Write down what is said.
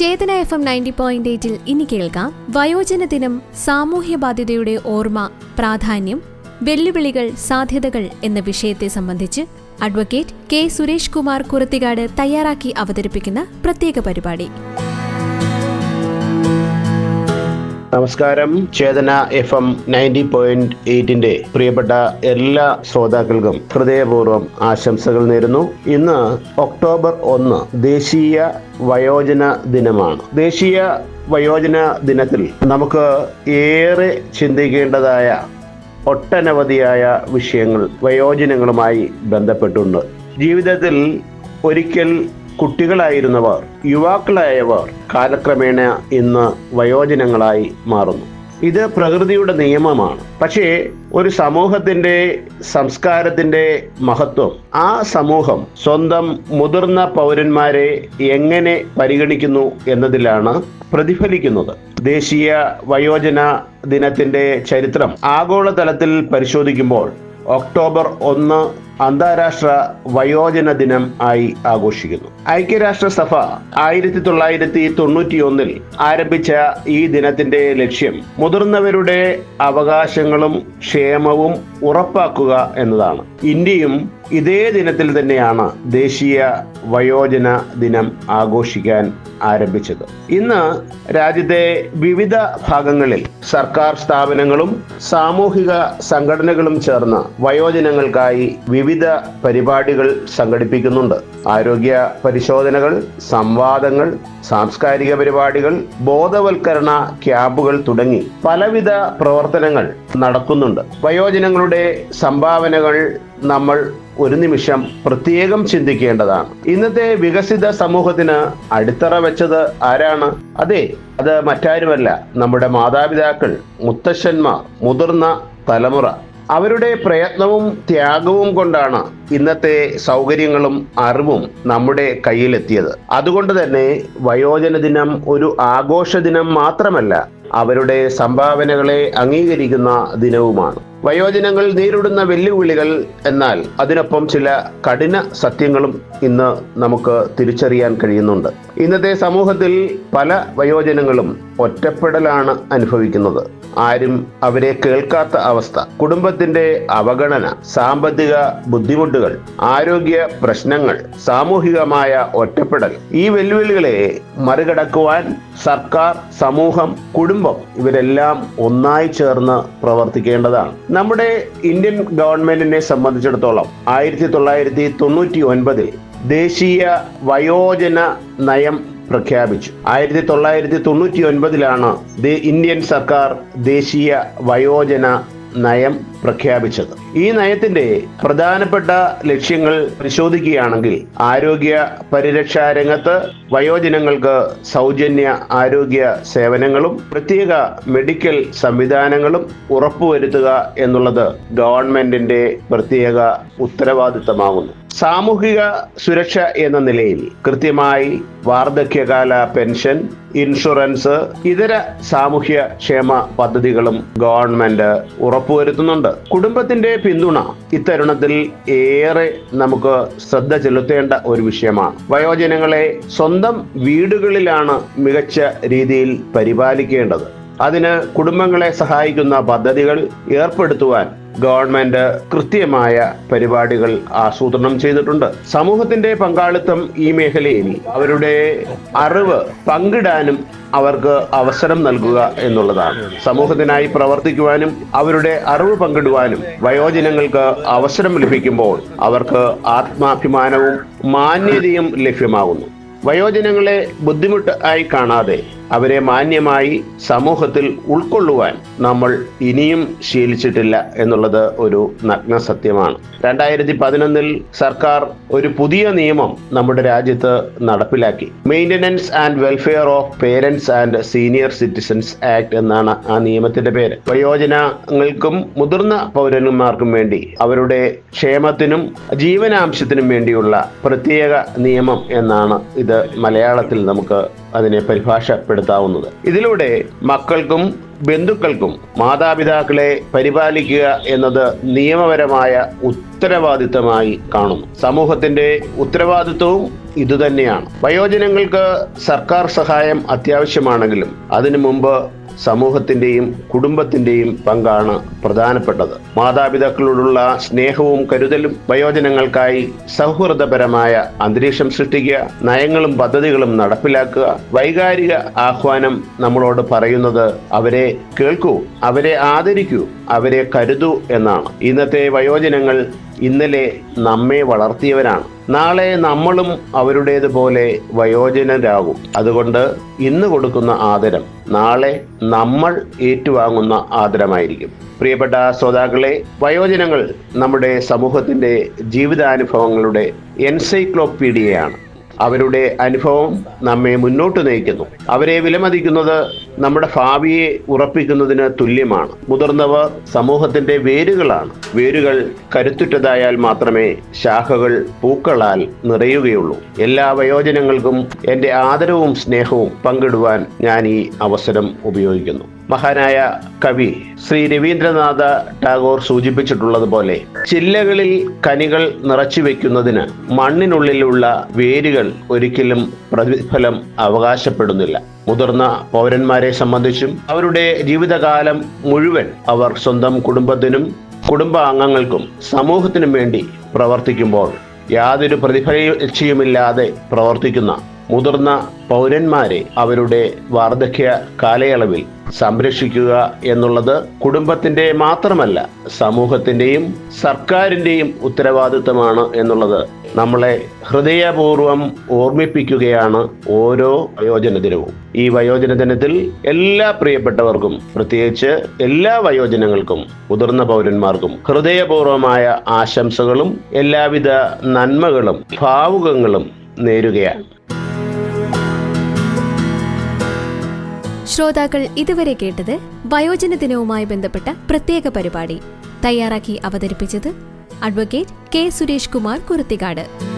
Chethana F M ninety point എയ്റ്റിൽ ഇനി കേൾക്കാം. വയോജന ദിനം സാമൂഹ്യ ബാധ്യതയുടെ ഓർമ്മ പ്രാധാന്യം വെല്ലുവിളികൾ സാധ്യതകൾ എന്ന വിഷയത്തെ സംബന്ധിച്ച് അഡ്വക്കേറ്റ് കെ സുരേഷ് കുമാർ കുറത്തികാട് തയ്യാറാക്കി അവതരിപ്പിക്കുന്ന പ്രത്യേക പരിപാടി. നമസ്കാരം. Chethana F M ninety point എയ്റ്റിന്റെ പ്രിയപ്പെട്ട എല്ലാ ശ്രോതാക്കൾക്കും ഹൃദയപൂർവം ആശംസകൾ നേരുന്നു. ഇന്ന് ഒക്ടോബർ ഒന്ന് ദേശീയ വയോജന ദിനമാണ്. ദേശീയ വയോജന ദിനത്തിൽ നമുക്ക് ഏറെ ചിന്തിക്കേണ്ടതായ ഒട്ടനവധിയായ വിഷയങ്ങൾ വയോജനങ്ങളുമായി ബന്ധപ്പെട്ടുണ്ട്. ജീവിതത്തിൽ ഒരിക്കൽ കുട്ടികളായിരുന്നവർ യുവാക്കളായവർ കാലക്രമേണ ഇന്ന് വയോജനങ്ങളായി മാറുന്നു. ഇത് പ്രകൃതിയുടെ നിയമമാണ്. പക്ഷേ ഒരു സമൂഹത്തിന്റെ സംസ്കാരത്തിന്റെ മഹത്വം ആ സമൂഹം സ്വന്തം മുതിർന്ന പൗരന്മാരെ എങ്ങനെ പരിഗണിക്കുന്നു എന്നതിലാണ് പ്രതിഫലിക്കുന്നത്. ദേശീയ വയോജന ദിനത്തിന്റെ ചരിത്രം ആഗോളതലത്തിൽ പരിശോധിക്കുമ്പോൾ ഒക്ടോബർ ഒന്ന് അന്താരാഷ്ട്ര വയോജന ദിനം ആയി ആഘോഷിക്കുന്നു. ഐക്യരാഷ്ട്രസഭ ആയിരത്തി തൊള്ളായിരത്തി തൊണ്ണൂറ്റിയൊന്നിൽ ആരംഭിച്ച ഈ ദിനത്തിന്റെ ലക്ഷ്യം മുതിർന്നവരുടെ അവകാശങ്ങളും ക്ഷേമവും ഉറപ്പാക്കുക എന്നതാണ്. ഇന്ത്യയും ഇതേ ദിനത്തിൽ തന്നെയാണ് ദേശീയ വയോജന ദിനം ആഘോഷിക്കാൻ ആരംഭിച്ചത്. ഇന്ന് രാജ്യത്തെ വിവിധ ഭാഗങ്ങളിൽ സർക്കാർ സ്ഥാപനങ്ങളും സാമൂഹിക സംഘടനകളും ചേർന്ന് വയോജനങ്ങൾക്കായി വിവിധ പരിപാടികൾ സംഘടിപ്പിക്കുന്നുണ്ട്. ആരോഗ്യ പരിശോധനകൾ സംവാദങ്ങൾ സാംസ്കാരിക പരിപാടികൾ ബോധവൽക്കരണ ക്യാമ്പുകൾ തുടങ്ങി പലവിധ പ്രവർത്തനങ്ങൾ നടക്കുന്നുണ്ട്. വയോജനങ്ങളുടെ സംഭാവനകൾ നമ്മൾ ഒരു നിമിഷം പ്രത്യേകം ചിന്തിക്കേണ്ടതാണ്. ഇന്നത്തെ വികസിത സമൂഹത്തിന് അടിത്തറ വെച്ചത് ആരാണ്? അതെ അത് മറ്റാരുമല്ല. നമ്മുടെ മാതാപിതാക്കൾ മുത്തശ്ശന്മാർ മുതിർന്ന തലമുറ. അവരുടെ പ്രയത്നവും ത്യാഗവും കൊണ്ടാണ് ഇന്നത്തെ സൗകര്യങ്ങളും അറിവും നമ്മുടെ കയ്യിലെത്തിയത്. അതുകൊണ്ട് തന്നെ വയോജന ദിനം ഒരു ആഘോഷ ദിനം മാത്രമല്ല അവരുടെ സംഭാവനകളെ അംഗീകരിക്കുന്ന ദിനവുമാണ്. വയോജനങ്ങൾ നേരിടുന്ന വെല്ലുവിളികൾ എന്നാൽ അതിനൊപ്പം ചില കഠിന സത്യങ്ങളും ഇന്ന് നമുക്ക് തിരിച്ചറിയാൻ കഴിയുന്നുണ്ട്. ഇന്നത്തെ സമൂഹത്തിൽ പല വയോജനങ്ങളും ഒറ്റപ്പെടലാണ് അനുഭവിക്കുന്നത്. ആരും അവരെ കേൾക്കാത്ത അവസ്ഥ. കുടുംബത്തിന്റെ അവഗണന സാമ്പത്തിക ബുദ്ധിമുട്ടുകൾ ആരോഗ്യ പ്രശ്നങ്ങൾ സാമൂഹികമായ ഒറ്റപ്പെടൽ ഈ വെല്ലുവിളികളെ മറികടക്കുവാൻ സർക്കാർ സമൂഹം കുടുംബം ഇവരെല്ലാം ഒന്നായി ചേർന്ന് പ്രവർത്തിക്കേണ്ടതാണ്. നമ്മുടെ ഇന്ത്യൻ ഗവൺമെന്റിനെ സംബന്ധിച്ചിടത്തോളം ആയിരത്തി തൊള്ളായിരത്തി തൊണ്ണൂറ്റി ഒൻപതിൽ ദേശീയ വയോജന നയം പ്രഖ്യാപിച്ചു. ആയിരത്തി തൊള്ളായിരത്തി തൊണ്ണൂറ്റി ഒൻപതിലാണ് ഇന്ത്യൻ സർക്കാർ ദേശീയ വയോജന നയം പ്രഖ്യാപിച്ചത്. ഈ നയത്തിന്റെ പ്രധാനപ്പെട്ട ലക്ഷ്യങ്ങൾ പരിശോധിക്കുകയാണെങ്കിൽ ആരോഗ്യ പരിരക്ഷാ രംഗത്ത് വയോജനങ്ങൾക്ക് സൗജന്യ ആരോഗ്യ സേവനങ്ങളും പ്രത്യേക മെഡിക്കൽ സംവിധാനങ്ങളും ഉറപ്പുവരുത്തുക എന്നുള്ളത് ഗവൺമെന്റിന്റെ പ്രത്യേക ഉത്തരവാദിത്തമാകുന്നു. സാമൂഹിക സുരക്ഷ എന്ന നിലയിൽ കൃത്യമായി വാർദ്ധക്യകാല പെൻഷൻ ഇൻഷുറൻസ് ഇതര സാമൂഹ്യ ക്ഷേമ പദ്ധതികളും ഗവൺമെന്റ് ഉറപ്പുവരുത്തുന്നുണ്ട്. കുടുംബത്തിന്റെ പിന്തുണ ഇത്തരുണത്തിൽ ഏറെ നമുക്ക് ശ്രദ്ധ ചെലുത്തേണ്ട ഒരു വിഷയമാണ്. വയോജനങ്ങളെ സ്വന്തം വീടുകളിലാണ് മികച്ച രീതിയിൽ പരിപാലിക്കേണ്ടത്. അതിന് കുടുംബങ്ങളെ സഹായിക്കുന്ന പദ്ധതികൾ ഏർപ്പെടുത്തുവാൻ ഗവൺമെന്റ് കൃത്യമായ പരിപാടികൾ ആസൂത്രണം ചെയ്തിട്ടുണ്ട്. സമൂഹത്തിന്റെ പങ്കാളിത്തം ഈ മേഖലയിൽ അവരുടെ അറിവ് പങ്കിടാനും അവർക്ക് അവസരം നൽകുക എന്നുള്ളതാണ്. സമൂഹത്തിനായി പ്രവർത്തിക്കുവാനും അവരുടെ അറിവ് പങ്കിടുവാനും വയോജനങ്ങൾക്ക് അവസരം ലഭിക്കുമ്പോൾ അവർക്ക് ആത്മാഭിമാനവും മാന്യതയും ലഭ്യമാകുന്നു. വയോജനങ്ങളെ ബുദ്ധിമുട്ട് ആയി കാണാതെ അവരെ മാന്യമായി സമൂഹത്തിൽ ഉൾക്കൊള്ളുവാൻ നമ്മൾ ഇനിയും ശീലിച്ചിട്ടില്ല എന്നുള്ളത് ഒരു നഗ്ന സത്യമാണ്. രണ്ടായിരത്തി പതിനൊന്നിൽ സർക്കാർ ഒരു പുതിയ നിയമം നമ്മുടെ രാജ്യത്ത് നടപ്പിലാക്കി. Maintenance and welfare of parents and senior citizens act എന്നാണ് ആ നിയമത്തിന്റെ പേര്. വയോജനങ്ങൾക്കും മുതിർന്ന പൗരന്മാർക്കും വേണ്ടി അവരുടെ ക്ഷേമത്തിനും ജീവനാംശത്തിനും വേണ്ടിയുള്ള പ്രത്യേക നിയമം എന്നാണ് ഇത് മലയാളത്തിൽ നമുക്ക് അതിനെ പരിഭാഷപ്പെടുത്താവുന്നത്. ഇതിലൂടെ മക്കൾക്കും ബന്ധുക്കൾക്കും മാതാപിതാക്കളെ പരിപാലിക്കുക എന്നത് നിയമപരമായ ഉത്തരവാദിത്തമായി കാണുന്നു. സമൂഹത്തിന്റെ ഉത്തരവാദിത്വവും ഇതുതന്നെയാണ്. വയോജനങ്ങൾക്ക് സർക്കാർ സഹായം അത്യാവശ്യമാണെങ്കിലും അതിനു മുമ്പ് സമൂഹത്തിന്റെയും കുടുംബത്തിന്റെയും പങ്കാണ് പ്രധാനപ്പെട്ടത്. മാതാപിതാക്കളോടുള്ള സ്നേഹവും കരുതലും വയോജനങ്ങൾക്കായി സൗഹൃദപരമായ അന്തരീക്ഷം സൃഷ്ടിക്കുക നയങ്ങളും പദ്ധതികളും നടപ്പിലാക്കുക വൈകാരിക ആഹ്വാനം നമ്മളോട് പറയുന്നത് അവരെ കേൾക്കൂ അവരെ ആദരിക്കൂ അവരെ കരുതൂ എന്നാണ്. ഇന്നത്തെ വയോജനങ്ങൾ ഇന്നലെ നമ്മെ വളർത്തിയവരാണ്. നാളെ നമ്മളും അവരുടേതുപോലെ വയോജനരാകും. അതുകൊണ്ട് ഇന്ന് കൊടുക്കുന്ന ആദരം നാളെ നമ്മൾ ഏറ്റുവാങ്ങുന്ന ആദരമായിരിക്കും. പ്രിയപ്പെട്ട ശ്രോതാക്കളെ വയോജനങ്ങൾ നമ്മുടെ സമൂഹത്തിന്റെ ജീവിതാനുഭവങ്ങളുടെ എൻസൈക്ലോപീഡിയയാണ്. അവരുടെ അനുഭവം നമ്മെ മുന്നോട്ട് നയിക്കുന്നു. അവരെ വിലമതിക്കുന്നത് നമ്മുടെ ഭാവിയെ ഉറപ്പിക്കുന്നതിന് തുല്യമാണ്. മുതിർന്നവർ സമൂഹത്തിന്റെ വേരുകളാണ്. വേരുകൾ കരുത്തുറ്റതായാൽ മാത്രമേ ശാഖകൾ പൂക്കളാൽ നിറയുകയുള്ളൂ. എല്ലാ വയോജനങ്ങൾക്കും എന്റെ ആദരവും സ്നേഹവും പങ്കിടുവാൻ ഞാൻ ഈ അവസരം ഉപയോഗിക്കുന്നു. മഹാനായ കവി ശ്രീ രവീന്ദ്രനാഥ ടാഗോർ സൂചിപ്പിച്ചിട്ടുള്ളതുപോലെ ചില്ലകളിൽ കനികൾ നിറച്ചു വെക്കുന്നതിന് മണ്ണിനുള്ളിലുള്ള വേരുകൾ ഒരിക്കലും പ്രതിഫലം അവകാശപ്പെടുന്നില്ല. മുതിർന്ന പൗരന്മാരെ സംബന്ധിച്ചും അവരുടെ ജീവിതകാലം മുഴുവൻ അവർ സ്വന്തം കുടുംബത്തിനും കുടുംബാംഗങ്ങൾക്കും സമൂഹത്തിനും വേണ്ടി പ്രവർത്തിക്കുമ്പോൾ യാതൊരു പ്രതിഫലയുമില്ലാതെ പ്രവർത്തിക്കുന്ന മുതിർന്ന പൗരന്മാരെ അവരുടെ വാർദ്ധക്യ കാലയളവിൽ സംരക്ഷിക്കുക എന്നുള്ളത് കുടുംബത്തിന്റെ മാത്രമല്ല സമൂഹത്തിന്റെയും സർക്കാരിന്റെയും ഉത്തരവാദിത്തമാണ് എന്നുള്ളത് നമ്മളെ ഹൃദയപൂർവം ഓർമ്മിപ്പിക്കുകയാണ് ഓരോ വയോജന ദിനവും. ഈ വയോജന ദിനത്തിൽ എല്ലാ പ്രിയപ്പെട്ടവർക്കും പ്രത്യേകിച്ച് എല്ലാ വയോജനങ്ങൾക്കും മുതിർന്ന പൗരന്മാർക്കും ഹൃദയപൂർവമായ ആശംസകളും എല്ലാവിധ നന്മകളും ഭാവുകങ്ങളും നേരുകയാണ്. ശ്രോതാക്കൾ ഇതുവരെ കേട്ടത് വയോജന ദിനവുമായി ബന്ധപ്പെട്ട പ്രത്യേക പരിപാടി. തയ്യാറാക്കി അവതരിപ്പിച്ചത് അഡ്വക്കേറ്റ് കെ സുരേഷ് കുമാർ കുറുത്തിക്കാട്.